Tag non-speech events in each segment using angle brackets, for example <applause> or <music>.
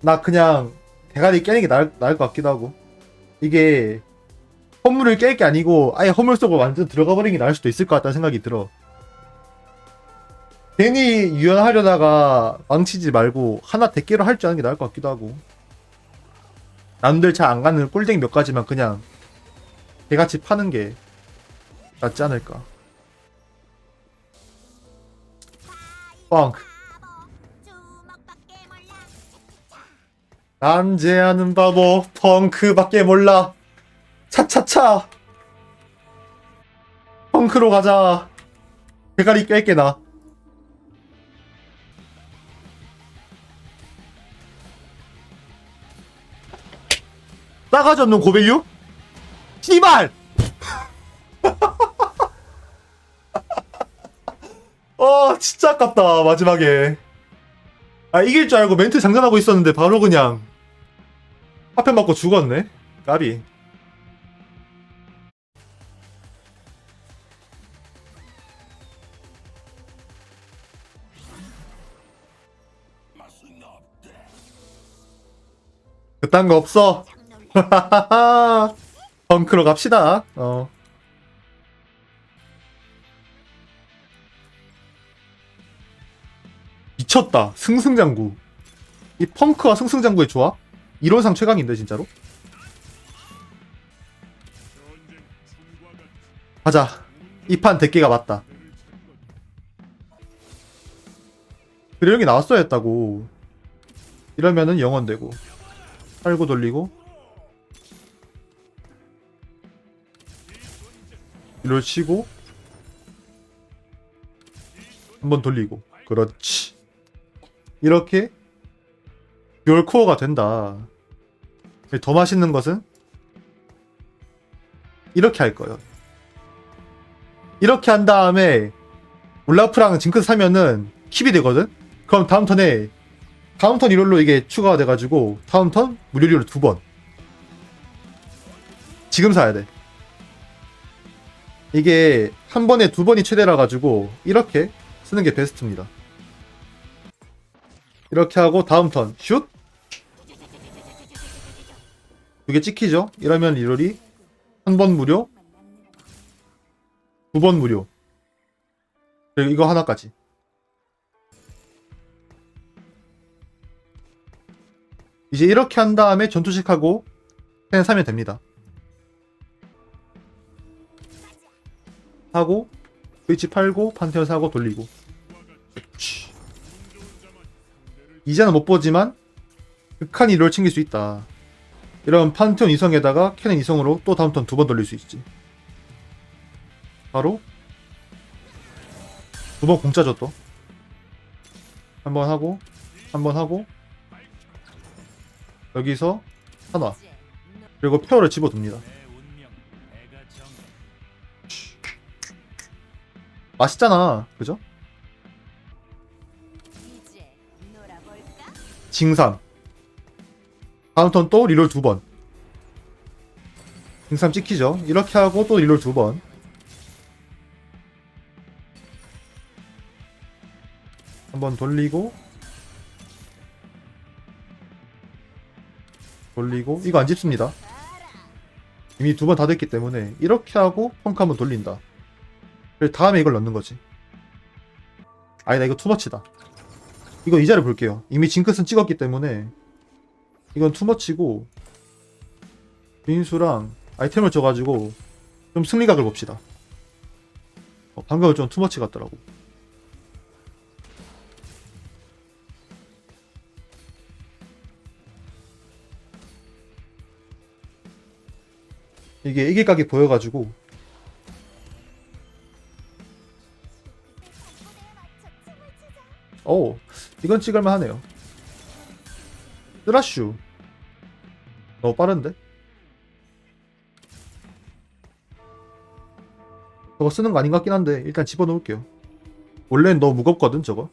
나 그냥 대가리 깨는 게 나을, 나을 것 같기도 하고. 이게 허물을 깰 게 아니고 아예 허물 속으로 완전 들어가 버리는 게 나을 수도 있을 것 같다는 생각이 들어. 괜히 유연하려다가 망치지 말고 하나 대깨로 할 줄 아는 게 나을 것 같기도 하고. 남들 잘 안 가는 꿀댕이 몇 가지만 그냥 개같이 파는 게 낫지 않을까. 뻥 남제하는 바보 펑크밖에 몰라. 차차차. 펑크로 가자. 대가리 깰게 나. 싸가지 없는 고밸류? 씨발! <laughs> 어 진짜 아깝다 마지막에. 아 이길 줄 알고 멘트 장전하고 있었는데 바로 그냥 화편 맞고 죽었네. 까비. 그딴 거 없어. <laughs> 펑크로 갑시다. 어. 미쳤다. 승승장구. 이 펑크와 승승장구의 조합 이론상 최강인데 진짜로? 가자. 이 판 대깨가 맞다. 그래 여기 나왔어야 했다고. 이러면은 영원 되고. 팔고 돌리고. 이걸 치고. 한번 돌리고. 그렇지. 이렇게 듀얼 코어가 된다 더 맛있는 것은 이렇게 할 거예요 이렇게 한 다음에 올라프랑 징크스 사면은 킵이 되거든 그럼 다음 턴에 다음 턴 이rol로 이게 추가가 돼가지고 다음 턴 무료 리롤 두 번. 지금 사야 돼. 이게 한 번에 두 번이 최대라 가지고 이렇게 쓰는 게 베스트입니다. 이렇게 하고 다음 턴 슛. 두 개 찍히죠? 이러면 리롤이 한 번 무료, 두 번 무료. 그리고 이거 하나까지. 이제 이렇게 한 다음에 전투식 하고 펜 사면 됩니다. 하고 스위치 팔고 판테온 사고 돌리고. 이제는 못 보지만 극한 이를 챙길 수 있다. 이런 판테온 이성에다가 캐넨 이성으로 또 다음 턴 두 번 돌릴 수 있지. 바로 두 번 공짜죠 또. 한 번 하고 한 번 하고 여기서 하나 그리고 페어를 집어둡니다 맛있잖아 그죠? 징삼 다음 턴 또 리롤 두번. 징삼 찍히죠? 이렇게 하고 또 리롤 두 번. 한번 돌리고. 돌리고. 이거 안 집습니다. 이미 두 번 다 됐기 때문에 이렇게 하고 펑크 한번 돌린다. 그리고 다음에 이걸 넣는 거지. 아니다 이거 투머치다. 이거 이자를 볼게요. 이미 징크스는 찍었기 때문에 이건 투머치고 빈수랑 아이템을 줘가지고 좀 승리각을 봅시다. 어, 방금은 좀 투머치 같더라고. 이게 이길 각이 보여가지고 오 이건 찍을만 하네요 쓰라슈 너무 빠른데? 저거 쓰는 거 아닌 것 같긴 한데 일단 집어넣을게요 원래는 너무 무겁거든 저거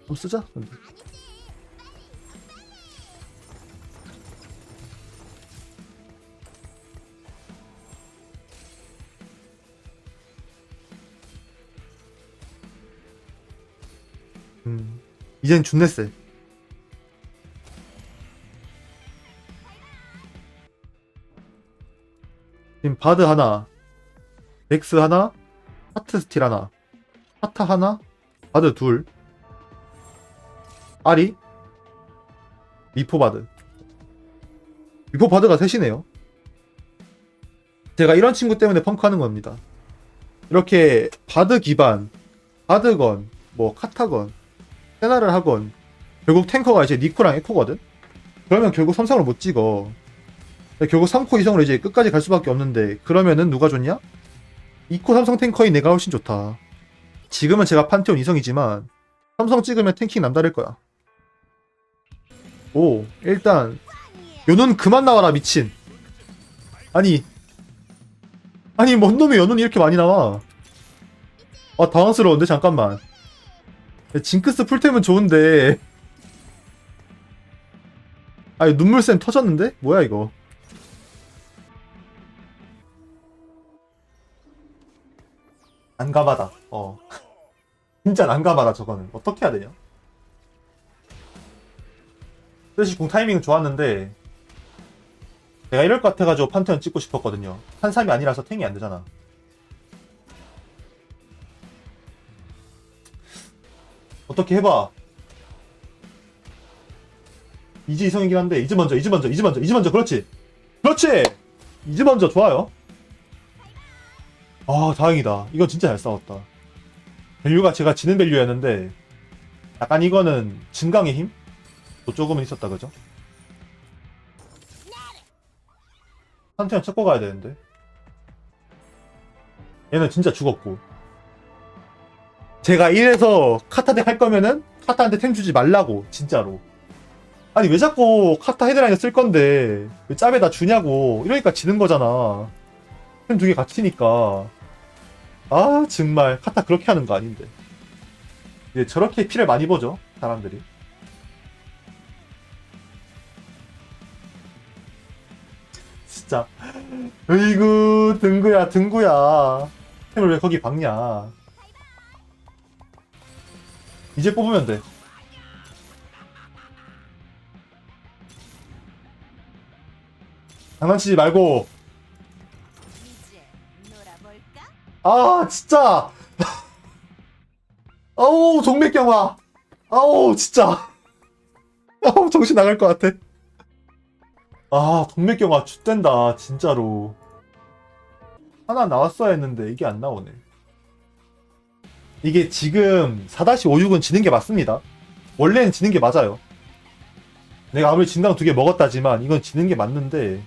한번 쓰자 근데. 음, 이젠 세. 바드 하나, 덱스 하나, 하트 스틸 하나, 하타 하나, 바드 둘, 아리, 미포 바드. 미포 바드가 셋이네요. 제가 이런 친구 때문에 펑크하는 겁니다. 이렇게 바드 기반, 바드건, 뭐 카타건, 세나를 하건, 결국 탱커가 이제 니코랑 에코거든? 그러면 결국 삼성을 못 찍어. 결국 3코 이성으로 이제 끝까지 갈 수밖에 없는데 그러면은 누가 좋냐? 2코 삼성 탱커인 내가 훨씬 좋다. 지금은 제가 판테온 이성이지만 삼성 찍으면 탱킹 남다를 거야. 오 일단 연운 그만 나와라 미친. 아니 아니 뭔 놈의 연운이 이렇게 많이 나와? 아 당황스러운데 잠깐만. 징크스 풀템은 좋은데 아니 눈물샘 터졌는데? 뭐야 이거 난감하다. 어. <laughs> 진짜 난감하다 저거는. 어떻게 해야 되냐? 사실 공 타이밍은 좋았는데 내가 이럴 것 같아가지고 판테온 찍고 싶었거든요. 한삼이 아니라서 탱이 안 되잖아. 어떻게 해봐. 이제 이성이긴 한데 이제 먼저 이제 먼저 이제 먼저 이제 먼저 그렇지. 그렇지. 이제 먼저 좋아요 아 다행이다. 이건 진짜 잘 싸웠다. 밸류가 제가 지는 밸류였는데 약간 이거는 증강의 힘? 또 조금은 있었다 그죠? 한테는 찾고 가야 되는데. 얘는 진짜 죽었고. 제가 이래서 카타덱 할 거면은 카타한테 템 주지 말라고 진짜로. 아니 왜 자꾸 카타 헤드라인을 쓸 건데? 왜 짭에다 주냐고. 이러니까 지는 거잖아. 템 두개 갇히니까 아 정말. 카타 그렇게 하는 거 아닌데. 이제 저렇게 피를 많이 보죠 사람들이. 진짜. 으이구 등구야 등구야. 템을 왜 거기 박냐? 이제 뽑으면 돼. 장난치지 말고 아 진짜. <laughs> 아우 정맥경화. 아우 진짜. <laughs> 아우 정신 나갈 것 같아. 아 동맥경화 죽된다 진짜로. 하나 나왔어야 했는데 이게 안 나오네. 이게 지금 4-56은 지는 게 맞습니다. 원래는 지는 게 맞아요. 내가 아무리 진강 두 개 먹었다지만 이건 지는 게 맞는데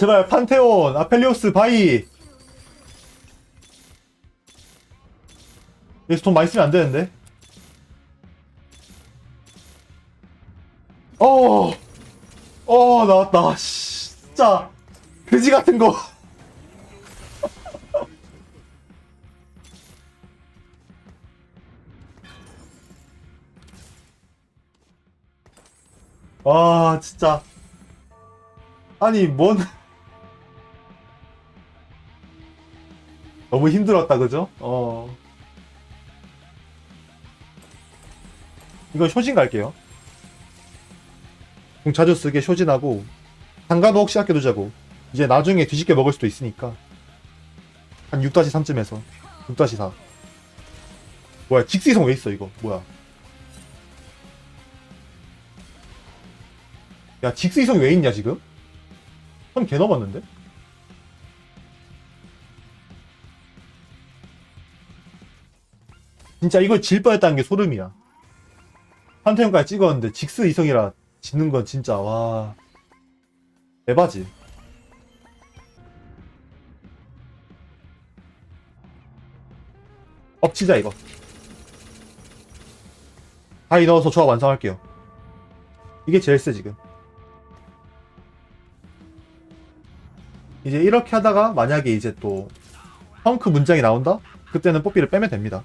제발 판테온 아펠리오스 바이. 여기서 돈 많이 쓰면 안 되는데. 어, 어 나왔다. 씨, 진짜. 돼지 같은 거. 와 <laughs> 진짜. 아니 뭔 너무 힘들었다 그죠? 어. 이건 쇼진 갈게요. 공 자주 쓰게 쇼진하고 단가도 혹시 아껴두자고. 이제 나중에 뒤집게 먹을 수도 있으니까. 한 6-3쯤에서. 6-4 뭐야 직스이성 왜 있어 이거? 뭐야? 야 직스이성이 왜 있냐 지금? 선개 넘었는데? 진짜 이걸 질 뻔했다는 게 소름이야. 한태형까지 찍었는데 직스 이성이라 짓는 건 진짜 와 에바지. 엎치자 이거. 하이 넣어서 조합 완성할게요. 이게 제일 세 지금. 이제 이렇게 하다가 만약에 이제 또 펑크 문장이 나온다? 그때는 뽀삐를 빼면 됩니다.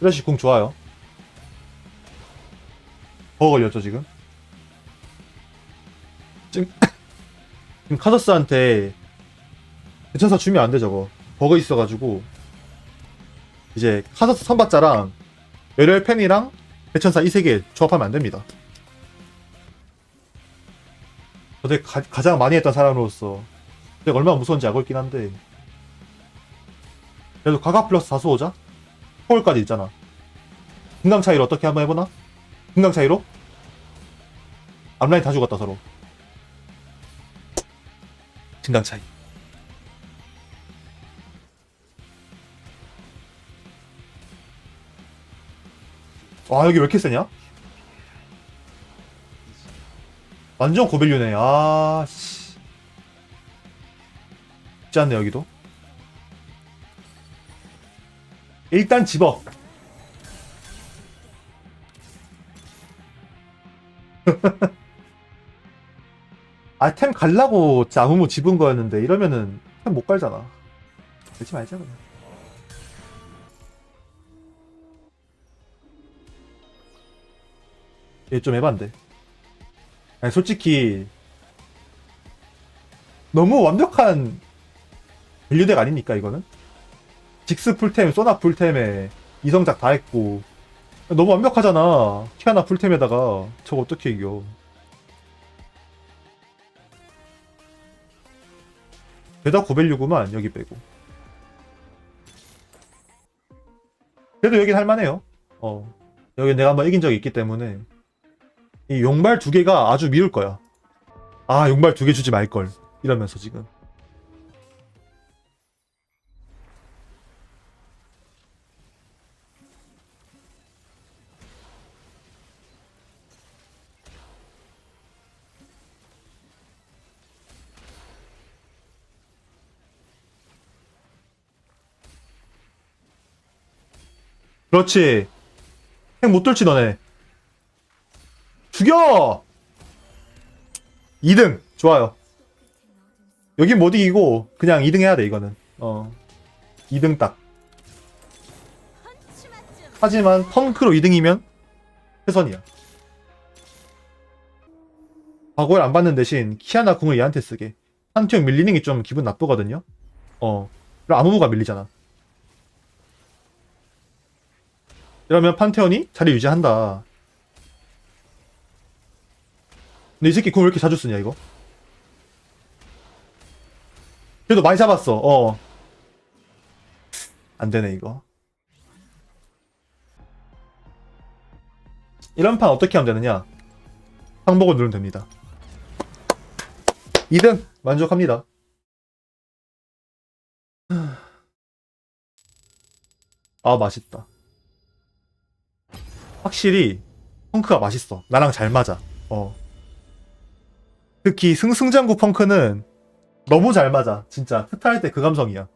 플래시 궁 좋아요. 버거 걸렸죠 지금? 지금 <coughs> 지금 카서스한테 대천사 주면 안 돼 저거 버거 있어가지고 이제 카서스 선발자랑 열혈 팬이랑 대천사 이 세 개 조합하면 안 됩니다. 저대 가장 많이 했던 사람으로서 내가 얼마나 무서운지 알고 있긴 한데 그래도 가가 플러스 다수 오자? 폴까지 있잖아 금강 차이로 어떻게 한번 해보나? 금강 차이로? 앞라인 다 죽었다 서로 금강 차이 와 여기 왜 이렇게 세냐? 완전 고밸류네 아씨 쉽지 않네 여기도 일단 집어. <laughs> 아 템 갈라고 아무무 집은 거였는데 이러면은 템 못 갈잖아. 그렇지 말자 그냥. 얘 좀 해반데. 아니 솔직히 너무 완벽한 밸류덱 아닙니까 이거는? 직스 풀템, 소나 풀템에 이성작 다 했고. 너무 완벽하잖아. 키아나 풀템에다가. 저거 어떻게 이겨? 죄다 고밸류구만 여기 빼고. 그래도 여긴 할만해요. 어. 여기 내가 한번 이긴 적이 있기 때문에. 이 용발 두 개가 아주 미울 거야. 아, 용발 두 개 주지 말걸. 이러면서 지금. 그렇지. 핵못 돌지, 너네. 죽여! 2등! 좋아요. 여긴 못 이기고, 그냥 2등 해야 돼, 이거는. 어. 2등 딱. 하지만, 펑크로 2등이면, 최선이야. 과거를 안 받는 대신, 키아나 궁을 얘한테 쓰게. 한티형 밀리는 게 좀 기분 나쁘거든요? 어. 그럼 아무무가 밀리잖아. 이러면 판테온이 자리 유지한다. 근데 이 새끼 궁 왜 이렇게 자주 쓰냐 이거? 그래도 많이 잡았어. 어. 안 되네 이거. 이런 판 어떻게 하면 되느냐? 항복을 누르면 됩니다. 2등 만족합니다. 아 맛있다. 확실히 펑크가 맛있어. 나랑 잘 맞아. 어. 특히 승승장구 펑크는 너무 잘 맞아. 진짜 스타 할 때 그 감성이야.